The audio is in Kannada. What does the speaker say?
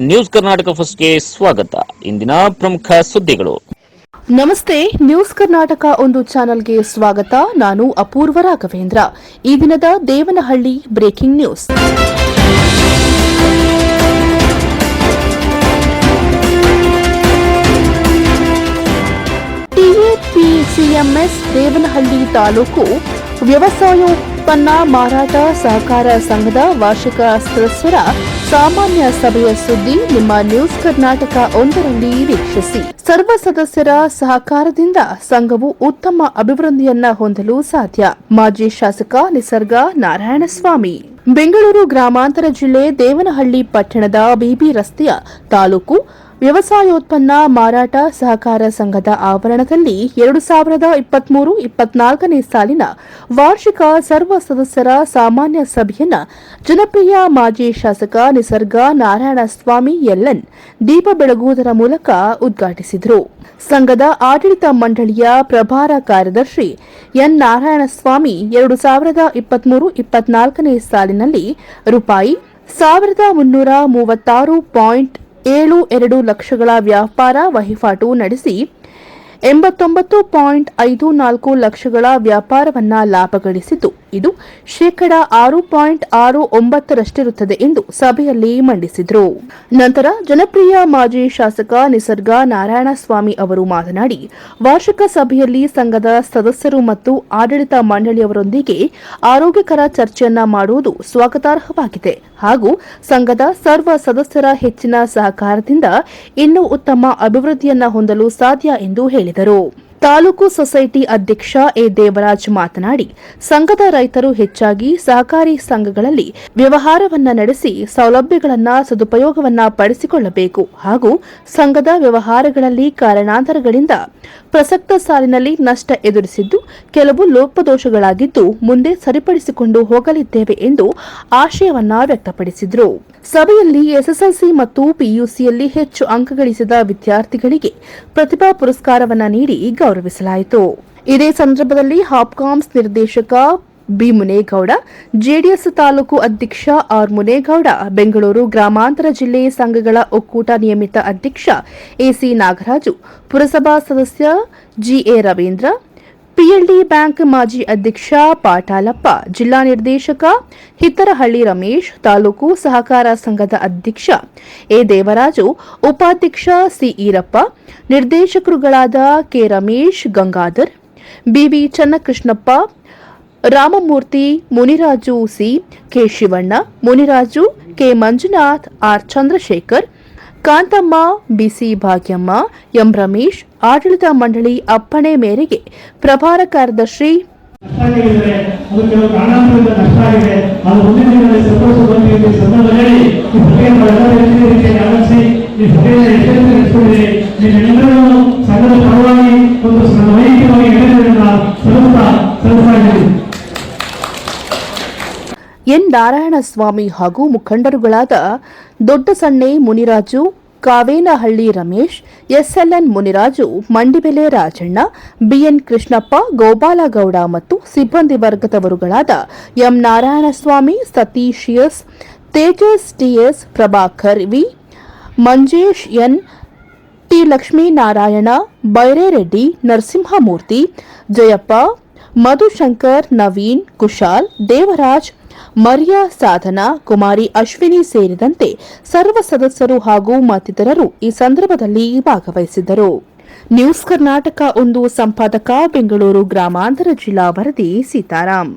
ನ್ಯೂಸ್ ಕರ್ನಾಟಕ ಫಸ್ಟ್ಗೆ ಸ್ವಾಗತ. ಇಂದಿನ ಪ್ರಮುಖ ಸುದ್ದಿಗಳು. ನಮಸ್ತೆ, ನ್ಯೂಸ್ ಕರ್ನಾಟಕ ಒಂದು ಚಾನೆಲ್ಗೆ ಸ್ವಾಗತ. ನಾನು ಅಪೂರ್ವ ರಾಘವೇಂದ್ರ. ಈ ದಿನದ Devanahalli breaking news. TAPCMS Devanahalli taluk ವ್ಯವಸಾಯೋತ್ಪನ್ನ ಮಾರಾಟ ಸಹಕಾರ ಸಂಘದ ವಾರ್ಷಿಕ ಸದಸ್ಯರ ಸಾಮಾನ್ಯ ಸಭೆಯ ಸುದ್ದಿ ನಿಮ್ಮ ನ್ಯೂಸ್ ಕರ್ನಾಟಕ ಒಂದರಲ್ಲಿ ವೀಕ್ಷಿಸಿ. ಸರ್ವ ಸದಸ್ಯರ ಸಹಕಾರದಿಂದ ಸಂಘವು ಉತ್ತಮ ಅಭಿವೃದ್ಧಿಯನ್ನ ಹೊಂದಲು ಸಾಧ್ಯ. ಮಾಜಿ ಶಾಸಕ ನಿಸರ್ಗ ನಾರಾಯಣಸ್ವಾಮಿ. ಬೆಂಗಳೂರು ಗ್ರಾಮಾಂತರ ಜಿಲ್ಲೆ ದೇವನಹಳ್ಳಿ ಪಟ್ಟಣದ ಬಿಬಿ ರಸ್ತೆಯ ತಾಲೂಕು ವ್ಯವಸಾಯೋತ್ಪನ್ನ ಮಾರಾಟ ಸಹಕಾರ ಸಂಘದ ಆವರಣದಲ್ಲಿ ಎರಡು ಸಾವಿರದ ಇಪ್ಪತ್ಮೂರು, ಇಪ್ಪತ್ನಾಲ್ಕನೇ ಸಾಲಿನ ವಾರ್ಷಿಕ ಸರ್ವ ಸದಸ್ಯರ ಸಾಮಾನ್ಯ ಸಭೆಯನ್ನು ಜನಪ್ರಿಯ ಮಾಜಿ ಶಾಸಕ ನಿಸರ್ಗ ನಾರಾಯಣಸ್ವಾಮಿ ಎಲ್ಎನ್ ದೀಪ ಬೆಳಗುವುದರ ಮೂಲಕ ಉದ್ಘಾಟಿಸಿದರು. ಸಂಘದ ಆಡಳಿತ ಮಂಡಳಿಯ ಪ್ರಭಾರ ಕಾರ್ಯದರ್ಶಿ ಎನ್ ನಾರಾಯಣಸ್ವಾಮಿ ಎರಡು ಸಾವಿರದ ಇಪ್ಪತ್ಮೂರು, ಇಪ್ಪತ್ನಾಲ್ಕನೇ ಸಾಲಿನಲ್ಲಿ ರೂಪಾಯಿ ಸಾವಿರದ ಮುನ್ನೂರ ಮೂವತ್ತಾರು ಪಾಯಿಂಟ್ ಏಳು ಎರಡು ಲಕ್ಷಗಳ ವ್ಯಾಪಾರ ವಹಿವಾಟು ನಡೆಸಿ ಎಂಬತ್ತೊಂಬತ್ತು ಪಾಯಿಂಟ್ ಐದು ನಾಲ್ಕು ಲಕ್ಷಗಳ ವ್ಯಾಪಾರವನ್ನು ಲಾಭಗಳಿಸಿದ್ದು ಇದು ಶೇಕಡ ಆರು ಪಾಯಿಂಟ್ ಆರು ಒಂಬತ್ತರಷ್ಟಿರುತ್ತದೆ ಎಂದು ಸಭೆಯಲ್ಲಿ ಮಂಡಿಸಿದರು. ನಂತರ ಜನಪ್ರಿಯ ಮಾಜಿ ಶಾಸಕ ನಿಸರ್ಗ ನಾರಾಯಣಸ್ವಾಮಿ ಅವರು ಮಾತನಾಡಿ, ವಾರ್ಷಿಕ ಸಭೆಯಲ್ಲಿ ಸಂಘದ ಸದಸ್ಯರು ಮತ್ತು ಆಡಳಿತ ಮಂಡಳಿಯವರೊಂದಿಗೆ ಆರೋಗ್ಯಕರ ಚರ್ಚೆಯನ್ನ ಮಾಡುವುದು ಸ್ವಾಗತಾರ್ಹವಾಗಿದೆ. ಹಾಗೂ ಸಂಘದ ಸರ್ವ ಸದಸ್ಯರ ಹೆಚ್ಚಿನ ಸಹಕಾರದಿಂದ ಇನ್ನೂ ಉತ್ತಮ ಅಭಿವೃದ್ಧಿಯನ್ನ ಹೊಂದಲು ಸಾಧ್ಯ ಎಂದು ಹೇಳಿದರು. ತಾಲೂಕು ಸೊಸೈಟಿ ಅಧ್ಯಕ್ಷ ಎ ದೇವರಾಜ್ ಮಾತನಾಡಿ, ಸಂಘದ ರೈತರು ಹೆಚ್ಚಾಗಿ ಸಹಕಾರಿ ಸಂಘಗಳಲ್ಲಿ ವ್ಯವಹಾರವನ್ನ ನಡೆಸಿ ಸೌಲಭ್ಯಗಳನ್ನ ಸದುಪಯೋಗವನ್ನ ಪಡಿಸಿಕೊಳ್ಳಬೇಕು ಹಾಗೂ ಸಂಘದ ವ್ಯವಹಾರಗಳಲ್ಲಿ ಕಾರಣಾಂತರಗಳಿಂದ ಪ್ರಸಕ್ತ ಸಾಲಿನಲ್ಲಿ ನಷ್ಟ ಎದುರಿಸಿದ್ದು, ಕೆಲವು ಲೋಪದೋಷಗಳಾಗಿದ್ದು ಮುಂದೆ ಸರಿಪಡಿಸಿಕೊಂಡು ಹೋಗಲಿದ್ದೇವೆ ಎಂದು ಆಶಯವನ್ನ ವ್ಯಕ್ತಪಡಿಸಿದರು. ಸಭೆಯಲ್ಲಿ ಎಸ್ಎಸ್ಎಲ್ಸಿ ಮತ್ತು ಪಿಯುಸಿಯಲ್ಲಿ ಹೆಚ್ಚು ಅಂಕಗಳಿಸಿದ ವಿದ್ಯಾರ್ಥಿಗಳಿಗೆ ಪ್ರತಿಭಾ ಪುರಸ್ಕಾರವನ್ನ ನೀಡಿ ಗೌರವಿಸಲಾಯಿತು. ಇದೇ ಸಂದರ್ಭದಲ್ಲಿ ಹಾಪ್ಕಾಮ್ಸ್ ನಿರ್ದೇಶಕ ಬಿ. ಮುನೇಗೌಡ, ಜೆಡಿಎಸ್ ತಾಲೂಕು ಅಧ್ಯಕ್ಷ ಆರ್. ಮುನೇಗೌಡ, ಬೆಂಗಳೂರು ಗ್ರಾಮಾಂತರ ಜಿಲ್ಲೆ ಸಂಘಗಳ ಒಕ್ಕೂಟ ನಿಯಮಿತ ಅಧ್ಯಕ್ಷ ಎಸಿ ನಾಗರಾಜು, ಪುರಸಭಾ ಸದಸ್ಯ ಜಿಎ ರವೀಂದ್ರ ಪಿಎಲ್ಡಿ ಬ್ಯಾಂಕ್ ಮಾಜಿ ಅಧ್ಯಕ್ಷ ಪಾಟಾಲಪ್ಪ, ಜಿಲ್ಲಾ ನಿರ್ದೇಶಕ ಹಿತ್ತರಹಳ್ಳಿ ರಮೇಶ್, ತಾಲೂಕು ಸಹಕಾರ ಸಂಘದ ಅಧ್ಯಕ್ಷ ಎ. ದೇವರಾಜು, ಉಪಾಧ್ಯಕ್ಷ C. Eerappa, ನಿರ್ದೇಶಕರುಗಳಾದ K. Ramesh, Gangadhar BV Channakrishnappa Ramamurthy, Muniraju C, K Shivanna, Muniraju K Manjunath, R Chandrashekar, Kanthamma BC Bhagyamma, M Ramesh, ಆಡಳಿತ ಮಂಡಳಿ ಅಪ್ಪಣೆ ಮೇರೆಗೆ ಪ್ರಭಾರ ಕಾರ್ಯದರ್ಶಿ ಸಂಘದ ಪರವಾಗಿ ಒಂದು ಎನ್ ನಾರಾಯಣಸ್ವಾಮಿ ಹಾಗೂ ಮುಖಂಡರುಗಳಾದ ದೊಡ್ಡಸಣ್ಣೆ ಮುನಿರಾಜು, ಕಾವೇನಹಳ್ಳಿ ರಮೇಶ್, ಎಸ್ಎಲ್ಎನ್ ಮುನಿರಾಜು, ಮಂಡಿಬೆಲೆ ರಾಜಣ್ಣ, ಬಿಎನ್ ಕೃಷ್ಣಪ್ಪ, ಗೋಪಾಲಗೌಡ ಮತ್ತು ಸಿಬ್ಬಂದಿ ವರ್ಗದವರುಗಳಾದ M Narayanaswamy, Satish S, Tejas TS Prabhakar V, Manjesh N, T Lakshminarayana, Byrareddy, Narasimhamurthy, Jayappa, Madhushankar, Naveen, Kushal, Devaraj ಮರ್ಯಾ Sadhana, Kumari Ashwini ಸೇರಿದಂತೆ ಸರ್ವ ಸದಸ್ಯರು ಹಾಗೂ ಮತ್ತಿತರರು ಈ ಸಂದರ್ಭದಲ್ಲಿ ಭಾಗವಹಿಸಿದ್ದರು. ನ್ಯೂಸ್ ಕರ್ನಾಟಕ ಒಂದು ಸಂಪಾದಕ, ಬೆಂಗಳೂರು ಗ್ರಾಮಾಂತರ ಜಿಲ್ಲಾ ವರದಿ ಸೀತಾರಾಮ್